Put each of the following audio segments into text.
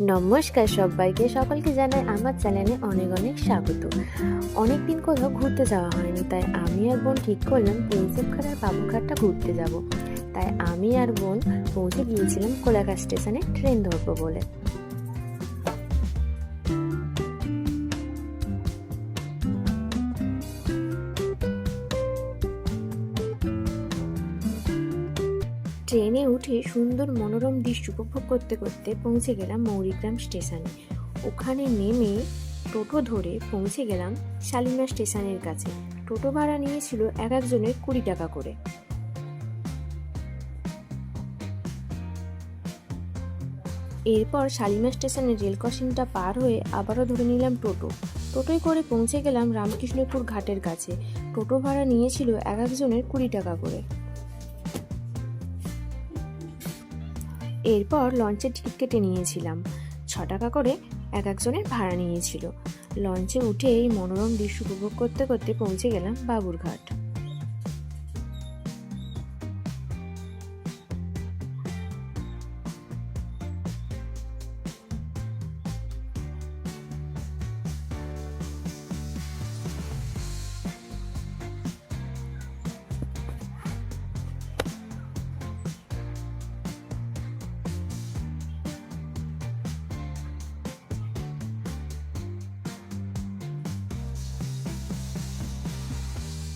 নমস্কার সবাইকে। সকলকে জানাই আমার চ্যানেলে অনেক অনেক স্বাগত। অনেক দিন কোথাও ঘুরতে যাওয়া হয়নি, তাই আমি আর বোন ঠিক করলাম প্রিন্সেপ ঘাট আর বাবুঘাটটা ঘুরতে যাব। তাই আমি আর বোন পৌঁছে গিয়েছিলাম কোলাঘাট স্টেশনে ট্রেন ধরবো বলে। ট্রেনে উঠে সুন্দর মনোরম দৃশ্য উপভোগ করতে করতে পৌঁছে গেলাম মৌরিগ্রাম স্টেশনে। ওখানে নেমে টোটো ধরে পৌঁছে গেলাম শালিমার স্টেশনের কাছে। টোটো ভাড়া নিয়েছিল এক একজনের কুড়ি টাকা করে। এরপর শালিমার স্টেশনের রেল ক্রসিংটা পার হয়ে আবারও ধরে নিলাম টোটো। টোটোয় করে পৌঁছে গেলাম রামকৃষ্ণপুর ঘাটের কাছে। টোটো ভাড়া নিয়েছিল এক একজনের কুড়ি টাকা করে। এরপর লঞ্চের টিকিট কেটে নিয়েছিলাম। ছ টাকা করে এক একজনের ভাড়া নিয়েছিল। লঞ্চে উঠে এই মনোরম দৃশ্য উপভোগ করতে করতে পৌঁছে গেলাম বাবুরঘাট।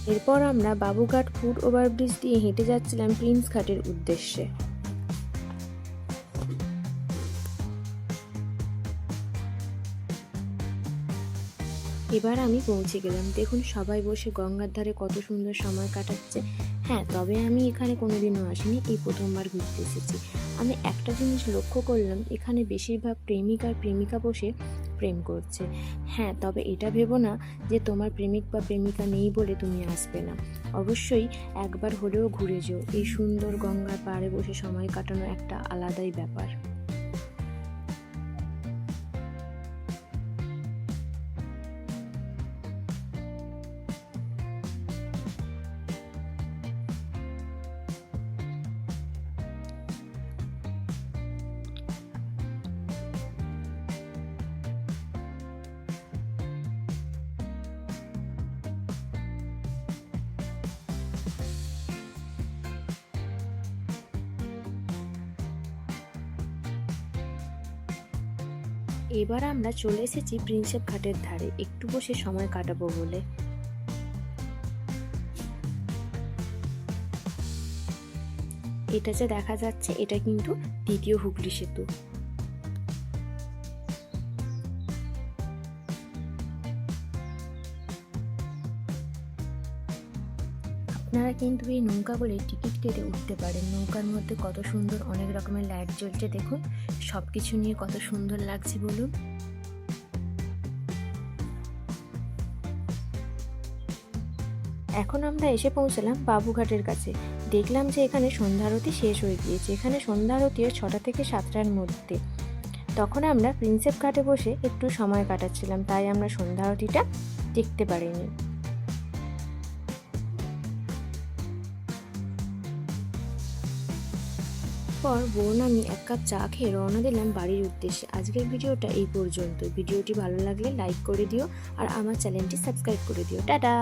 এরপর আমরা বাবুঘাট ফুট ওভারব্রিজ দিয়ে হেঁটে যাচ্ছিলাম প্রিন্স ঘাটের উদ্দেশ্যে। এবার আমি পৌঁছে গেলাম। দেখুন, সবাই বসে গঙ্গার ধারে কত সুন্দর সময় কাটাচ্ছে। হ্যাঁ তবে আমি এখানে কোনোদিনও আসিনি, এই প্রথমবার ঘুরতে এসেছি। আমি একটা জিনিস লক্ষ্য করলাম, এখানে বেশিরভাগ প্রেমিক আর প্রেমিকা বসে প্রেম করছে। হ্যাঁ তবে এটা ভেবো না যে তোমার প্রেমিক বা প্রেমিকা নেই বলে তুমি আসবে না। অবশ্যই একবার হলেও ঘুরে যেও। এই সুন্দর গঙ্গার পাড়ে বসে সময় কাটানো একটা আলাদাই ব্যাপার। এবার আমরা চলে এসেছি প্রিন্সেপ ঘাটের ধারে। একটু বসে সময় কাটাবো বলে। এটা যে দেখা যাচ্ছে, এটা কিন্তু দ্বিতীয় হুগলি সেতু। আপনারা কিন্তু এই নৌকা করে টিকিট কেটে উঠতে পারেন। নৌকার মধ্যে কত সুন্দর অনেক রকমের লাইট জ্বলছে দেখুন। সব কিছু নিয়ে কত সুন্দর লাগছে বলুন। এখন আমরা এসে পৌঁছলাম বাবুঘাটের কাছে। দেখলাম যে এখানে সন্ধ্যা আরতি শেষ হয়ে গিয়েছে। এখানে সন্ধ্যা আরতি হয় ছটা থেকে সাতটার মধ্যে। তখন আমরা প্রিন্সেপ ঘাটে বসে একটু সময় কাটাচ্ছিলাম, তাই আমরা সন্ধ্যা আরতিটা দেখতে পারিনি। পর বোন আমি এক কাপ চা খেয়ে রওনা দিলাম বাড়ির উদ্দেশ্যে। আজকের ভিডিওটা এই পর্যন্ত। ভিডিওটি ভালো লাগলে লাইক করে দিও আর আমার চ্যানেলটি সাবস্ক্রাইব করে দিও। টাটা!